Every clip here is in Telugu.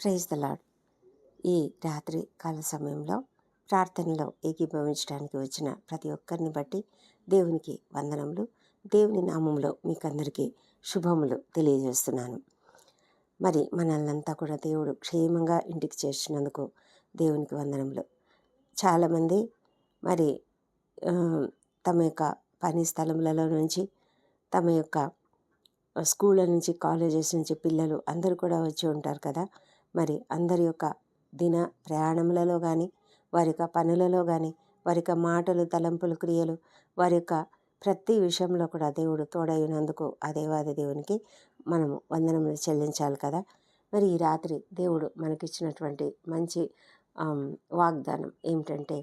ప్రైజ్ ద లాడ్ ఈ రాత్రి కాల సమయంలో ప్రార్థనలో ఏకీభవించడానికి వచ్చిన ప్రతి ఒక్కరిని బట్టి దేవునికి వందనములు దేవుని నామంలో మీకందరికీ శుభములు తెలియజేస్తున్నాను. మరి మనల్నంతా కూడా దేవుడు క్షేమంగా ఇంటికి చేర్చినందుకు దేవునికి వందనములు. చాలామంది మరి తమ యొక్క పని స్థలములలో నుంచి తమ యొక్క స్కూళ్ళ నుంచి కాలేజెస్ నుంచి పిల్లలు అందరూ కూడా వచ్చి ఉంటారు కదా. మరి అందరి యొక్క దిన ప్రయాణములలో కానీ వారి యొక్క పనులలో కానీ వారి యొక్క మాటలు తలంపులు క్రియలు వారి యొక్క ప్రతి విషయంలో కూడా దేవుడు తోడైనందుకు ఆ దేవాది దేవునికి మనము వందనములు చెల్లించాలి కదా. మరి ఈ రాత్రి దేవుడు మనకిచ్చినటువంటి మంచి వాగ్దానం ఏమిటంటే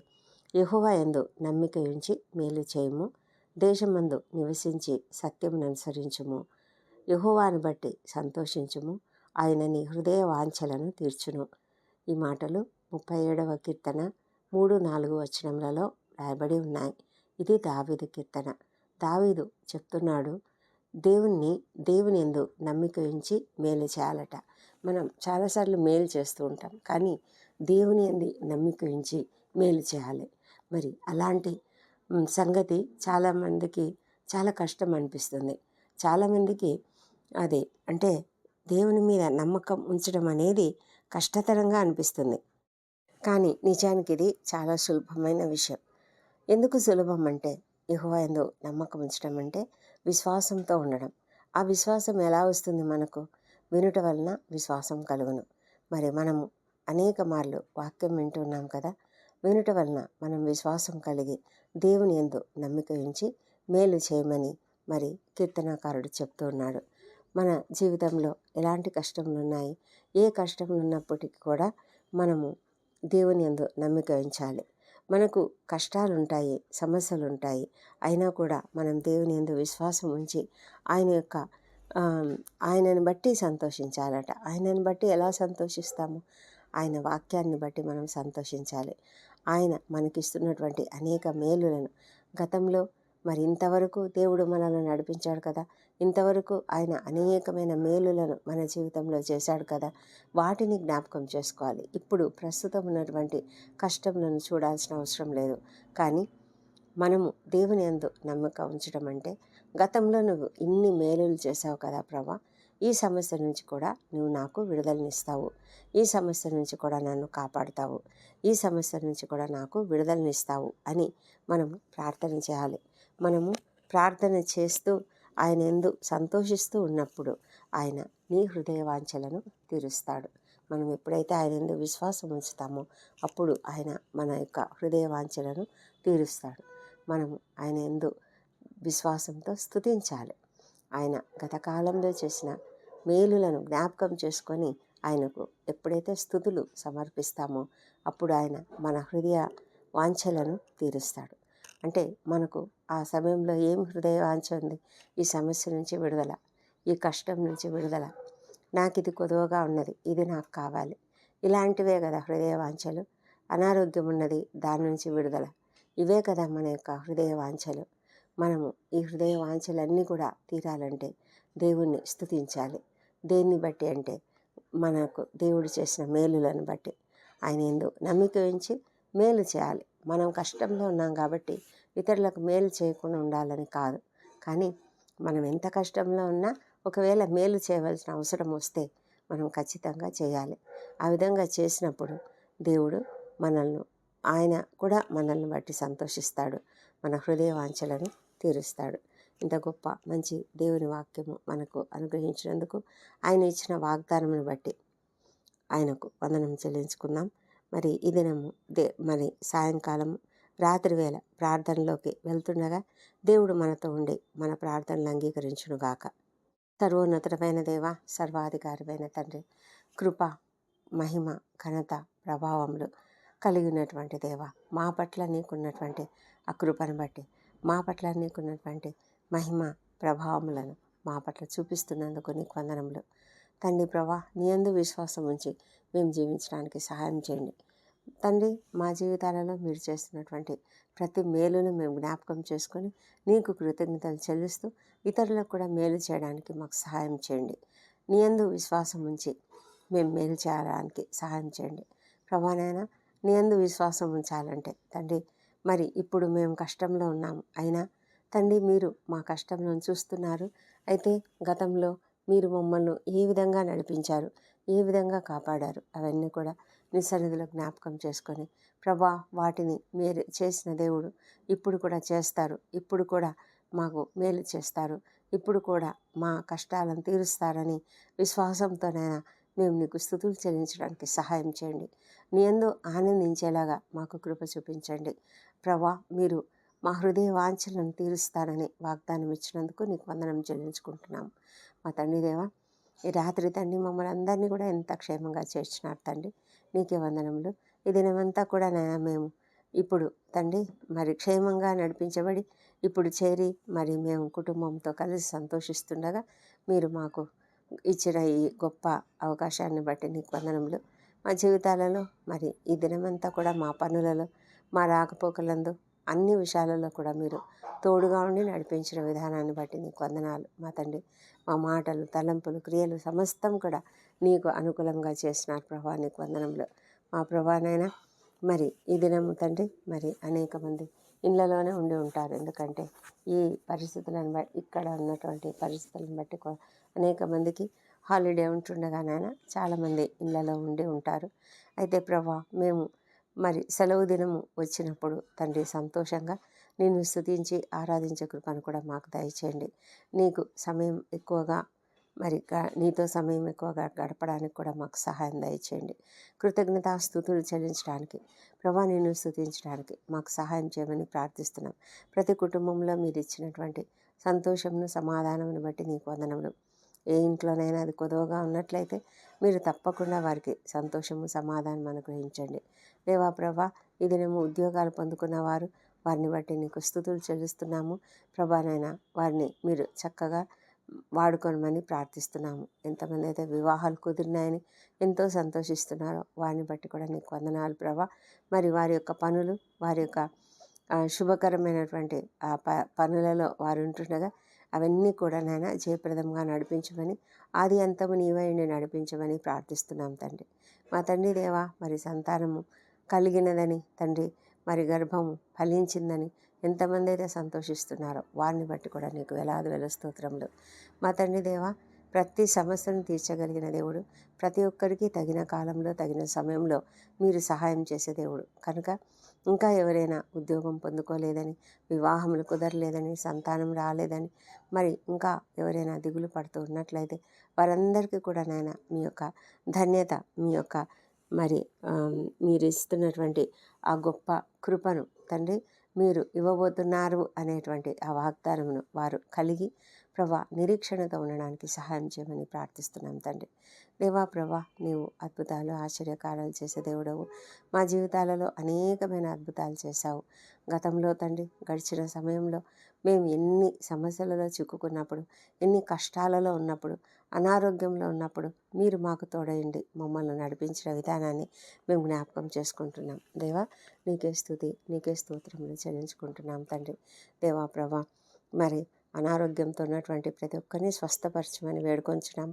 యహోవా యందు నమ్మిక ఉంచి మేలు చేయము దేశమందు నివసించి సత్యమును అనుసరించుము యహోవాను బట్టి సంతోషించుము ఆయన నీ హృదయ వాంఛలను తీర్చును. ఈ మాటలు ముప్పై ఏడవ కీర్తన మూడు నాలుగు వచనములలో రాయబడి ఉన్నాయి. ఇది దావీదు కీర్తన. దావీదు చెప్తున్నాడు దేవుణ్ణి దేవుని ఎందు నమ్మిక ఉంచి మేలు చేయాలట. మనం చాలాసార్లు మేలు చేస్తూ ఉంటాం కానీ దేవుని ఎందు నమ్మిక ఉంచి మేలు చేయాలి. మరి అలాంటి సంగతి చాలామందికి చాలా కష్టం అనిపిస్తుంది. చాలామందికి అదే అంటే దేవుని మీద నమ్మకం ఉంచడం అనేది కష్టతరంగా అనిపిస్తుంది. కానీ నిజానికి ఇది చాలా సులభమైన విషయం. ఎందుకు సులభం అంటే యెహోవా యందు నమ్మకం ఉంచడం అంటే విశ్వాసంతో ఉండడం. ఆ విశ్వాసం ఎలా వస్తుంది మనకు? వినుట వలన విశ్వాసం కలుగును. మరి మనము అనేక మార్లు వాక్యం వింటున్నాం కదా వినుట వలన మనం విశ్వాసం కలిగి దేవుని ఎందు నమ్మిక ఉంచి మేలు చేయమని మరి కీర్తనాకారుడు చెప్తూ ఉన్నాడు. మన జీవితంలో ఎలాంటి కష్టములున్నాయి ఏ కష్టములు ఉన్నప్పటికీ కూడా మనము దేవుని యందు నమ్మిక ఉంచాలి. మనకు కష్టాలు ఉంటాయి సమస్యలు ఉంటాయి అయినా కూడా మనం దేవుని యందు విశ్వాసం ఉంచి ఆయన యొక్క ఆయనను బట్టి సంతోషించాలట. ఆయనను బట్టి ఎలా సంతోషిస్తాము? ఆయన వాక్యాన్ని బట్టి మనం సంతోషించాలి. ఆయన మనకిస్తున్నటువంటి అనేక మేలులను గతంలో మరి ఇంతవరకు దేవుడు మనల్ని నడిపించాడు కదా ఇంతవరకు ఆయన అనేకమైన మేలులను మన జీవితంలో చేశాడు కదా వాటిని జ్ఞాపకం చేసుకోవాలి. ఇప్పుడు ప్రస్తుతం ఉన్నటువంటి కష్టములను చూడాల్సిన అవసరం లేదు. కానీ మనము దేవుని యందు నమ్మకం ఉంచడం అంటే గతంలో నువ్వు ఇన్ని మేలులు చేశావు కదా ప్రభా ఈ సమస్య నుంచి కూడా నువ్వు నాకు విడుదలనిస్తావు. ఈ సమస్య నుంచి కూడా నన్ను కాపాడుతావు. ఈ సమస్య నుంచి కూడా నాకు విడుదలనిస్తావు అని మనము ప్రార్థన చేయాలి. మనము ప్రార్థన చేస్తూ ఆయన ఎందు సంతోషిస్తూ ఉన్నప్పుడు ఆయన నీ హృదయ వాంఛలను తీరుస్తాడు. మనం ఎప్పుడైతే ఆయన ఎందు విశ్వాసం ఉంచుతామో అప్పుడు ఆయన మన యొక్క హృదయ వాంఛలను తీరుస్తాడు. మనము ఆయన ఎందు విశ్వాసంతో స్థుతించాలి ఆయన గత కాలంలో చేసిన మేలులను జ్ఞాపకం చేసుకొని ఆయనకు ఎప్పుడైతే స్థుతులు సమర్పిస్తామో అప్పుడు ఆయన మన హృదయ వాంఛలను తీరుస్తాడు. అంటే మనకు ఆ సమయంలో ఏం హృదయ వాంఛ ఉంది? ఈ సమస్య నుంచి విడుదల ఈ కష్టం నుంచి విడుదల. నాకు ఇది కొదువగా ఉన్నది ఇది నాకు కావాలి. ఇలాంటివే కదా హృదయ వాంఛలు అనారోగ్యం ఉన్నది దాని నుంచి విడుదల. ఇవే కదా మన యొక్క హృదయ వాంఛలు మనము ఈ హృదయ వాంఛలన్నీ కూడా తీరాలంటే దేవుణ్ణి స్తుతించాలి దేన్ని బట్టి అంటే మనకు దేవుడు చేసిన మేలులను బట్టి. ఆయన ఎందు నమ్మిక ఉంచి మేలు చేయాలి. మనం కష్టంలో ఉన్నాం కాబట్టి ఇతరులకు మేలు చేయకుండా ఉండాలని కాదు. కానీ మనం ఎంత కష్టంలో ఉన్నా ఒకవేళ మేలు చేయవలసిన అవసరం వస్తే మనం ఖచ్చితంగా చేయాలి. ఆ విధంగా చేసినప్పుడు దేవుడు మనల్ని ఆయన కూడా మనల్ని బట్టి సంతోషిస్తాడు. మన హృదయ వాంఛలను తీరుస్తాడు. ఇంత గొప్ప మంచి దేవుని వాక్యము మనకు అనుగ్రహించినందుకు ఆయన ఇచ్చిన వాగ్దానమును బట్టి ఆయనకు వందనం చెల్లించుకుందాం. మరి ఈ దినము దే మరి సాయంకాలం రాత్రి వేళ ప్రార్థనలోకి వెళ్తుండగా దేవుడు మనతో ఉండి మన ప్రార్థనలు అంగీకరించునుగాక సర్వోన్నతమైన దేవ సర్వాధికారమైన తండ్రి కృప మహిమ ఘనత ప్రభావములు కలిగినటువంటి దేవ మా పట్ల నీకున్నటువంటి ఆ కృపను బట్టి మా పట్ల నీకున్నటువంటి మహిమ ప్రభావములను మా పట్ల చూపిస్తున్నందుకు నీకు వందనములు. తండ్రి ప్రభా నీ అందు విశ్వాసం ఉంచి మేము జీవించడానికి సహాయం చేయండి. తండ్రి మా జీవితాలలో మీరు చేస్తున్నటువంటి ప్రతి మేలును మేము జ్ఞాపకం చేసుకొని నీకు కృతజ్ఞతలు చెల్లిస్తూ ఇతరులకు కూడా మేలు చేయడానికి మాకు సహాయం చేయండి. నీ అందు విశ్వాసం ఉంచి మేము మేలు చేయడానికి సహాయం చేయండి. ప్రభానైనా నీ అందు విశ్వాసం ఉంచాలంటే తండ్రి మరి ఇప్పుడు మేము కష్టంలో ఉన్నాము అయినా తండ్రి మీరు మా కష్టంలో చూస్తున్నారు. అయితే గతంలో మీరు మమ్మల్ని ఏ విధంగా నడిపించారు? ఏ విధంగా కాపాడారు? అవన్నీ కూడా నీ సన్నిధిలో జ్ఞాపకం చేసుకొని ప్రభా వాటిని మీరు చేసిన దేవుడు ఇప్పుడు కూడా చేస్తారు. ఇప్పుడు కూడా మాకు మేలు చేస్తారు. ఇప్పుడు కూడా మా కష్టాలను తీరుస్తారని విశ్వాసంతోనైనా మేము నీకు స్థుతులు చెల్లించడానికి సహాయం చేయండి. నీ ఎందు ఆనందించేలాగా మాకు కృప చూపించండి. ప్రభా మీరు మా హృదయ వాంఛలను తీరుస్తారని వాగ్దానం ఇచ్చినందుకు నీకు వందనం చెల్లించుకుంటున్నాం. మా తండ్రి దేవా ఈ రాత్రి తండ్రి మమ్మల్ని అందరినీ కూడా ఎంత క్షేమంగా చేర్చినారు తండ్రి నీకే వందనములు. ఈ దినమంతా కూడా నా మేము ఇప్పుడు తండ్రి మరి క్షేమంగా నడిపించబడి ఇప్పుడు చేరి మరి మేము కుటుంబంతో కలిసి సంతోషిస్తుండగా మీరు మాకు ఇచ్చిన ఈ గొప్ప అవకాశాన్ని బట్టి నీకు వందనములు. మా జీవితాలలో మరి ఈ దినమంతా కూడా మా పనులలో మా రాకపోకలందు అన్ని విషయాలలో కూడా మీరు తోడుగా ఉండి నడిపించిన విధానాన్ని బట్టి నీకు వందనాలు మా తండ్రి. మా మాటలు తలంపులు క్రియలు సమస్తం కూడా నీకు అనుకూలంగా చేసినారు ప్రభా నీకు వందనంలో. మా ప్రభానైనా మరి ఈ దినము తండ్రి మరి అనేక మంది ఇళ్ళలోనే ఉండి ఉంటారు. ఎందుకంటే ఈ పరిస్థితులను బట్టి ఇక్కడ ఉన్నటువంటి పరిస్థితులను బట్టి అనేక మందికి హాలిడే ఉంటుండగానైనా చాలామంది ఇళ్ళలో ఉండి ఉంటారు. అయితే ప్రభా మేము మరి సెలవు దినము వచ్చినప్పుడు తండ్రి సంతోషంగా నిన్ను స్థుతించి ఆరాధించే కృపను కూడా మాకు దయచేయండి. నీకు సమయం ఎక్కువగా మరి గ- నీతో సమయం ఎక్కువగా గడపడానికి కూడా మాకు సహాయం దయచేయండి. కృతజ్ఞతా స్థుతులు చెల్లించడానికి ప్రభా నిన్ను స్థుతించడానికి మాకు సహాయం చేయమని ప్రార్థిస్తున్నాం. ప్రతి కుటుంబంలో మీరు ఇచ్చినటువంటి సంతోషంను సమాధానమును బట్టి నీకు వందనములు. ఏ ఇంట్లోనైనా అది కొదవగా ఉన్నట్లయితే మీరు తప్పకుండా వారికి సంతోషము సమాధానం అనుగ్రహించండి. దేవా ప్రభా ఈ దినము ఉద్యోగాలు పొందుకున్న వారు వారిని బట్టి నీకు స్థుతులు చెల్లిస్తున్నాము. ప్రభానైనా వారిని మీరు చక్కగా వాడుకోనమని ప్రార్థిస్తున్నాము. ఎంతమంది అయితే వివాహాలు కుదిరినాయని ఎంతో సంతోషిస్తున్నారో వారిని బట్టి కూడా నీకు వందనాలు ప్రభా. మరి వారి యొక్క పనులు వారి యొక్క శుభకరమైనటువంటి ఆ ప పనులలో వారు ఉంటుండగా అవన్నీ కూడా నాయన జయప్రదంగా నడిపించమని ఆది అంతము నీవైండి నడిపించమని ప్రార్థిస్తున్నాం తండ్రి. మా తండ్రి దేవా మరి సంతానము కలిగినదని తండ్రి మరి గర్భం ఫలించిందని ఎంతమంది అయితే సంతోషిస్తున్నారో వారిని బట్టి కూడా నీకు వేలాది వేల స్తోత్రములు. మా తండ్రి దేవా ప్రతి సమస్యను తీర్చగలిగిన దేవుడు ప్రతి ఒక్కరికి తగిన కాలంలో తగిన సమయంలో మీరు సహాయం చేసే దేవుడు. కనుక ఇంకా ఎవరైనా ఉద్యోగం పొందుకోలేదని వివాహములు కుదరలేదని సంతానం రాలేదని మరి ఇంకా ఎవరైనా దిగులు పడుతూ ఉన్నట్లయితే వారందరికీ కూడా నాయన మీ యొక్క ధన్యత మీ యొక్క మరి మీరు ఇస్తున్నటువంటి ఆ గొప్ప కృపను తండ్రి మీరు ఇవ్వబోతున్నారు అనేటువంటి ఆ వాగ్దానమును వారు కలిగి ప్రభా నిరీక్షణతో ఉండడానికి సహాయం చేయమని ప్రార్థిస్తున్నాం తండ్రి. దేవా ప్రభా నీవు అద్భుతాలు ఆశ్చర్యకారాలు చేసే దేవుడవు. మా జీవితాలలో అనేకమైన అద్భుతాలు చేశావు. గతంలో తండ్రి గడిచిన సమయంలో మేము ఎన్ని సమస్యలలో చిక్కుకున్నప్పుడు ఎన్ని కష్టాలలో ఉన్నప్పుడు అనారోగ్యంలో ఉన్నప్పుడు మీరు మాకు తోడయండి మమ్మల్ని నడిపించిన విధానాన్ని మేము జ్ఞాపకం చేసుకుంటున్నాం. దేవా నీకే స్థుతి నీకే స్తోత్రములు చెల్లించుకుంటున్నాం తండ్రి. దేవా ప్రభా మరి అనారోగ్యంతో ఉన్నటువంటి ప్రతి ఒక్కరిని స్వస్థపరచమని వేడుకొంచున్నాం.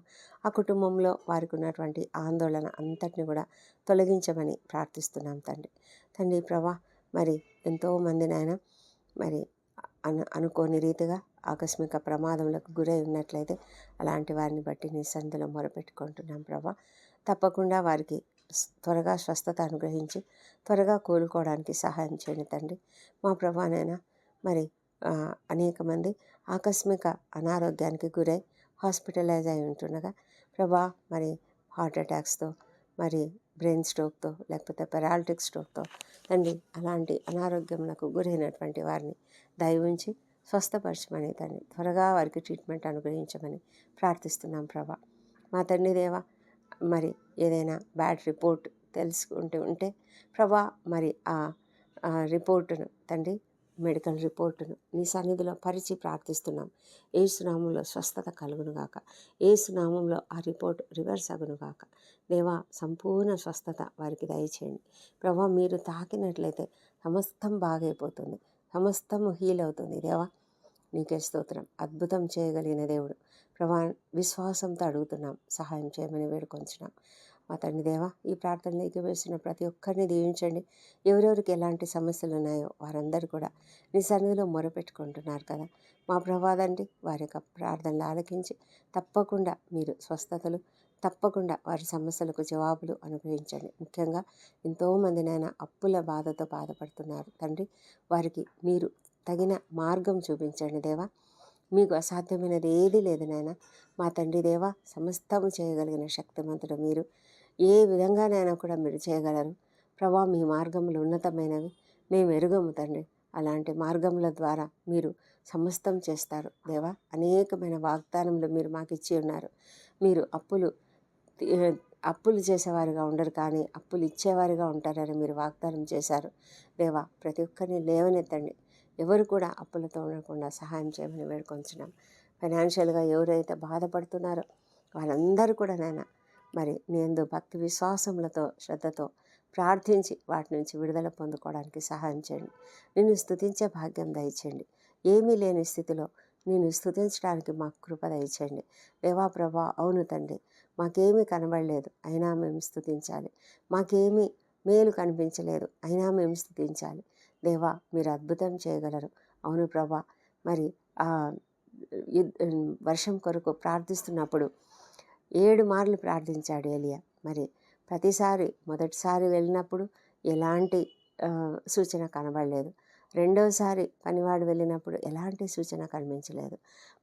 ఆ కుటుంబంలో వారికి ఉన్నటువంటి ఆందోళన అంతటిని కూడా తొలగించమని ప్రార్థిస్తున్నాం తండ్రి. తండ్రి ప్రభా మరి ఎంతోమంది నాయన మరి అను అనుకోని రీతిగా ఆకస్మిక ప్రమాదములకు గురై ఉన్నట్లయితే అలాంటి వారిని బట్టి నీ మొరపెట్టుకుంటున్నాం ప్రభా. తప్పకుండా వారికి త్వరగా స్వస్థత అనుగ్రహించి త్వరగా కోలుకోవడానికి సహాయం చేయండి తండ్రి. మా ప్రభానైనా మరి అనేక మంది ఆకస్మిక అనారోగ్యానికి గురై హాస్పిటలైజ్ అయి ఉంటుండగా ప్రభా మరి హార్ట్ అటాక్స్తో మరి బ్రెయిన్ స్ట్రోక్తో లేకపోతే పెరాలిటిక్ స్ట్రోక్తో తండ్రి అలాంటి అనారోగ్యములకు గురైనటువంటి వారిని దయవుంచి స్వస్థపరచమని తండ్రి త్వరగా వారికి ట్రీట్మెంట్ అనుగ్రహించమని ప్రార్థిస్తున్నాం ప్రభా. మా తండ్రి దేవా మరి ఏదైనా బ్యాడ్ రిపోర్ట్ తెలుసుకుంటూ ఉంటే ప్రభా మరి ఆ ఆ రిపోర్టును తండ్రి మెడికల్ రిపోర్టును నీ సన్నిధిలో పరిచి ప్రార్థిస్తున్నాం. ఏసునామంలో స్వస్థత కలుగునుగాక ఏసునామంలో ఆ రిపోర్ట్ రివర్స్ అగునుగాక దేవా సంపూర్ణ స్వస్థత వారికి దయచేయండి. ప్రభా మీరు తాకినట్లయితే సమస్తం బాగైపోతుంది. సమస్తం హీల్ అవుతుంది. దేవా నీకే స్తోత్రం. అద్భుతం చేయగలిగిన దేవుడు. ప్రభా విశ్వాసంతో అడుగుతున్నాం. సహాయం చేయమని వేడుకొంచున్నాం. మా తండ్రి దేవా ఈ ప్రార్థనలోకి వేసిన ప్రతి ఒక్కరిని దీవించండి. ఎవరెవరికి ఎలాంటి సమస్యలు ఉన్నాయో వారందరూ కూడా నీ సన్నిధిలో మొరపెట్టుకుంటున్నారు కదా. మా ప్రభాదండి వారి యొక్క ప్రార్థనలు ఆలకించి తప్పకుండా మీరు స్వస్థతలు తప్పకుండా వారి సమస్యలకు జవాబులు అనుగ్రహించండి. ముఖ్యంగా ఎంతోమంది నాయన అప్పుల బాధతో బాధపడుతున్నారు. తండ్రి వారికి మీరు తగిన మార్గం చూపించండి దేవా. మీకు అసాధ్యమైనది ఏది లేదు నాయన. మా తండ్రి దేవా సమస్తము చేయగలిగిన శక్తిమంతుడు మీరు. ఏ విధంగానైనా కూడా మీరు చేయగలరు. ప్రభా మీ మార్గములు ఉన్నతమైనవి. మేము ఎరుగము తండ్రి. అలాంటి మార్గముల ద్వారా మీరు సమస్తం చేస్తారు. దేవా అనేకమైన వాగ్దానములు మీరు మాకు ఇచ్చి ఉన్నారు. మీరు అప్పులు అప్పులు చేసేవారుగా ఉండరు కానీ అప్పులు ఇచ్చేవారుగా ఉంటారని మీరు వాగ్దానం చేశారు. దేవా ప్రతి ఒక్కరిని లేవనెత్తండి. ఎవరు కూడా అప్పులతో ఉండకుండా సహాయం చేయమని వేడుకొంచున్నాం. ఫైనాన్షియల్గా ఎవరైతే బాధపడుతున్నారో వాళ్ళందరూ కూడా నాయన మరి నేను భక్తి విశ్వాసములతో శ్రద్ధతో ప్రార్థించి వాటి నుంచి విడుదల పొందుకోవడానికి సహాయం చేయండి. నిన్ను స్థుతించే భాగ్యం దయచేయండి. ఏమీ లేని స్థితిలో నేను స్థుతించడానికి మాకు కృప దయచేయండి. దేవా ప్రభా అవును తండ్రి మాకేమీ కనబడలేదు అయినా మేము స్థుతించాలి మాకేమీ మేలు కనిపించలేదు అయినా మేము స్థుతించాలి దేవా మీరు అద్భుతం చేయగలరు. అవును ప్రభా మరి యుద్- వర్షం కొరకు ప్రార్థిస్తున్నప్పుడు ఏడు మార్లు ప్రార్థించాడు ఎలియా. మరి ప్రతిసారి మొదటిసారి వెళ్ళినప్పుడు ఎలాంటి సూచన కనబడలేదు. రెండోసారి పనివాడు వెళ్ళినప్పుడు ఎలాంటి సూచన కనిపించలేదు.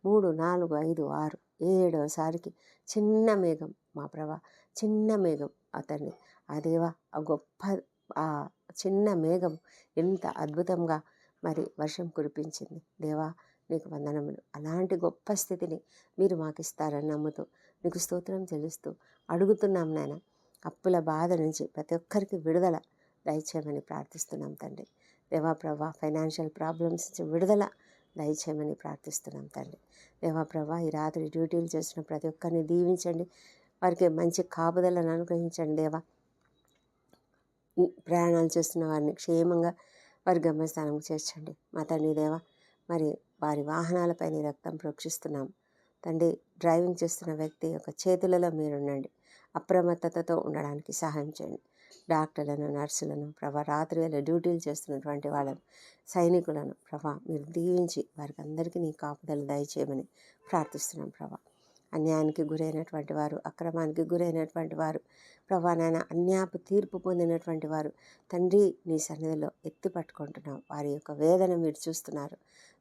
మూడు నాలుగు ఐదు ఆరు ఏడోసారికి చిన్న మేఘం మా ప్రభా చిన్న మేఘం అతన్ని. ఆ దేవా ఆ గొప్ప ఆ చిన్న మేఘం ఎంత అద్భుతంగా మరి వర్షం కురిపించింది. దేవా నీకు వందనములు. అలాంటి గొప్ప స్థితిని మీరు మాకు ఇస్తారని నమ్ముతూ నీకు స్తోత్రం చెల్లిస్తూ అడుగుతున్నాం నాయన. అప్పుల బాధ నుంచి ప్రతి ఒక్కరికి విడుదల దయచేయమని ప్రార్థిస్తున్నాం తండ్రి. దేవా ప్రభా ఫైనాన్షియల్ ప్రాబ్లమ్స్ నుంచి విడుదల దయచేయమని ప్రార్థిస్తున్నాం తండ్రి. దేవా ప్రభా ఈ రాత్రి డ్యూటీలు చేసిన ప్రతి ఒక్కరిని దీవించండి. వారికి మంచి కాపుదలను అనుగ్రహించండి దేవా. ప్రయాణాలు చేస్తున్న వారిని క్షేమంగా వారి గమ్యస్థానం చేర్చండి. మా తండ్రి దేవా మరి వారి వాహనాలపై నీ రక్తం ప్రోక్షిస్తున్నాం. తండ్రి డ్రైవింగ్ చేస్తున్న వ్యక్తి యొక్క చేతులలో మీరుండండి. అప్రమత్తతతో ఉండడానికి సహాయం చేయండి. డాక్టర్లను నర్సులను ప్రభా రాత్రి వేళ డ్యూటీలు చేస్తున్నటువంటి వాళ్ళను సైనికులను ప్రభా మీరు దీవించి వారికి అందరికీ నీ కాపుదలు దయచేయమని ప్రార్థిస్తున్నాం ప్రభా. అన్యాయానికి గురైనటువంటి వారు అక్రమానికి గురైనటువంటి వారు ప్రభా నాయన అన్యాపు తీర్పు పొందినటువంటి వారు తండ్రి నీ సన్నిధిలో ఎత్తి పట్టుకుంటున్నాం. వారి యొక్క వేదన మీరు చూస్తున్నారు.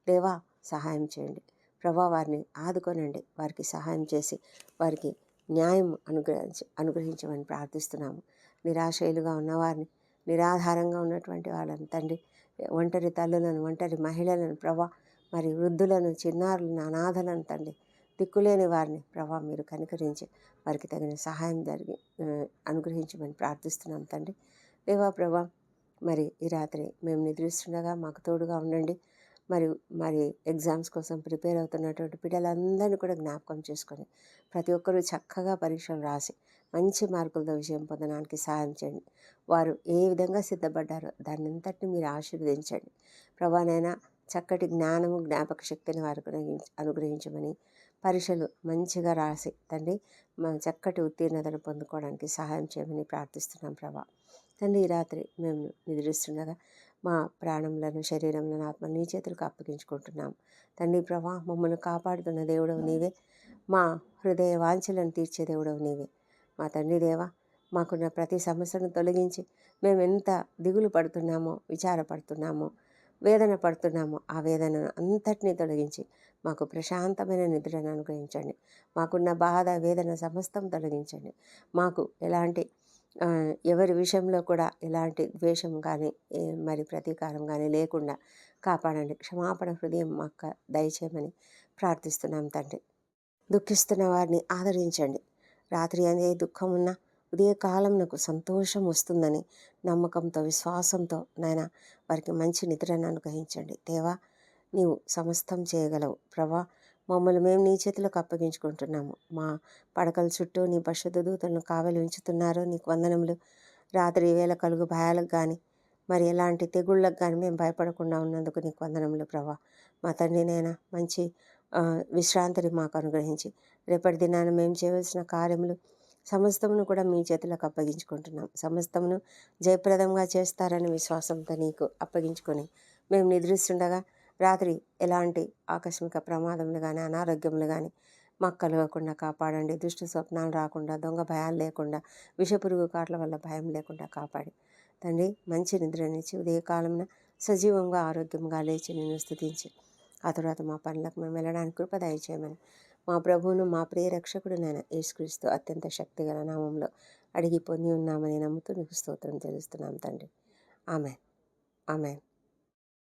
దేవా సహాయం చేయండి. ప్రభా వారిని ఆదుకొనండి. వారికి సహాయం చేసి వారికి న్యాయం అనుగ్రహించ అనుగ్రహించమని ప్రార్థిస్తున్నాము. నిరాశయులుగా ఉన్నవారిని నిరాధారంగా ఉన్నటువంటి వాళ్ళని తండ్రి ఒంటరి తల్లులను ఒంటరి మహిళలను ప్రభా మరి వృద్ధులను చిన్నారులను అనాథలను తండ్రి దిక్కులేని వారిని ప్రభా మీరు కనికరించి వారికి తగిన సహాయం జరిగి అనుగ్రహించమని ప్రార్థిస్తున్నాం తండ్రి. దేవా ప్రభా మరి ఈ రాత్రి మేము నిద్రిస్తుండగా మాకు తోడుగా ఉండండి. మరి మరి ఎగ్జామ్స్ కోసం ప్రిపేర్ అవుతున్నటువంటి పిల్లలందరినీ కూడా జ్ఞాపకం చేసుకొని ప్రతి ఒక్కరూ చక్కగా పరీక్షలు రాసి మంచి మార్కులతో విజయం పొందడానికి సహాయం చేయండి. వారు ఏ విధంగా సిద్ధపడ్డారో దాన్ని అంతటిని మీరు ఆశీర్వదించండి. ప్రభానైనా చక్కటి జ్ఞానము జ్ఞాపక శక్తిని వారికి అనుగ్రహించమని పరీక్షలు మంచిగా రాసి తండ్రి చక్కటి ఉత్తీర్ణతను పొందుకోవడానికి సహాయం చేయమని ప్రార్థిస్తున్నాం ప్రభా. తండ్రి ఈ రాత్రి మేము నిద్రిస్తుండగా మా ప్రాణములను శరీరములను ఆత్మ నీ చేతులకు అప్పగించుకుంటున్నాం. తండ్రి ప్రభా మమ్మల్ని కాపాడుతున్న దేవుడవు నీవే. మా హృదయ వాంఛలను తీర్చే దేవుడవు నీవే. మా తండ్రి దేవా మాకున్న ప్రతి సమస్యను తొలగించి మేము ఎంత దిగులు పడుతున్నామో విచారపడుతున్నామో వేదన పడుతున్నామో ఆ వేదనను అంతటినీ తొలగించి మాకు ప్రశాంతమైన నిద్రను అనుగ్రహించండి. మాకున్న బాధ వేదన సమస్తం తొలగించండి. మాకు ఎలాంటి ఎవరి విషయంలో కూడా ఎలాంటి ద్వేషం కానీ మరి ప్రతీకారం కానీ లేకుండా కాపాడండి. క్షమాపణ హృదయం మాక్క దయచేయమని ప్రార్థిస్తున్నాం తండ్రి. దుఃఖిస్తున్న వారిని ఆదరించండి. రాత్రి అనే దుఃఖం ఉన్నా ఉదయకాలం నాకు సంతోషం వస్తుందని నమ్మకంతో విశ్వాసంతో నాయన వారికి మంచి నిద్రను అనుగ్రహించండి. దేవా నీవు సమస్తం చేయగలవు. ప్రభా మమ్మల్ని మేము నీ చేతులకు అప్పగించుకుంటున్నాము. మా పడకల చుట్టూ నీ పరిశుద్ధ దూతలను కావలి ఉంచుతున్నారు. నీకు వందనములు. రాత్రి వేళ కలుగు భయాలకు కానీ మరి ఎలాంటి తెగుళ్ళకు కానీ మేము భయపడకుండా ఉన్నందుకు నీకు వందనములు ప్రభా. మా తండ్రినైనా మంచి విశ్రాంతిని మాకు అనుగ్రహించి రేపటి దినాన మేము చేయవలసిన కార్యములు సమస్తమును కూడా మీ చేతులకు అప్పగించుకుంటున్నాం. సమస్తమును జయప్రదంగా చేస్తారని విశ్వాసంతో నీకు అప్పగించుకొని మేము నిద్రిస్తుండగా రాత్రి ఎలాంటి ఆకస్మిక ప్రమాదములు కానీ అనారోగ్యములు కానీ మాకు కలగకుండా కాపాడండి. దుష్ట స్వప్నాలు రాకుండా దొంగ భయాలు లేకుండా విషపురుగు కాట్ల వల్ల భయం లేకుండా కాపాడి. తండ్రి మంచి నిద్రనిచ్చి ఉదయకాలంలో సజీవంగా ఆరోగ్యంగా లేచి నేను స్థుతించి ఆ తర్వాత మా పనులకు మేము వెళ్ళడానికి కృప దయచేయమని మా ప్రభువును మా ప్రియ రక్షకుడు నేను యేసుక్రీస్తు అత్యంత శక్తిగల నామంలో అడిగి పొంది ఉన్నామని నమ్ముతూ నీకు స్తోత్రం తెలుస్తున్నాం తండ్రి. ఆమె ఆమె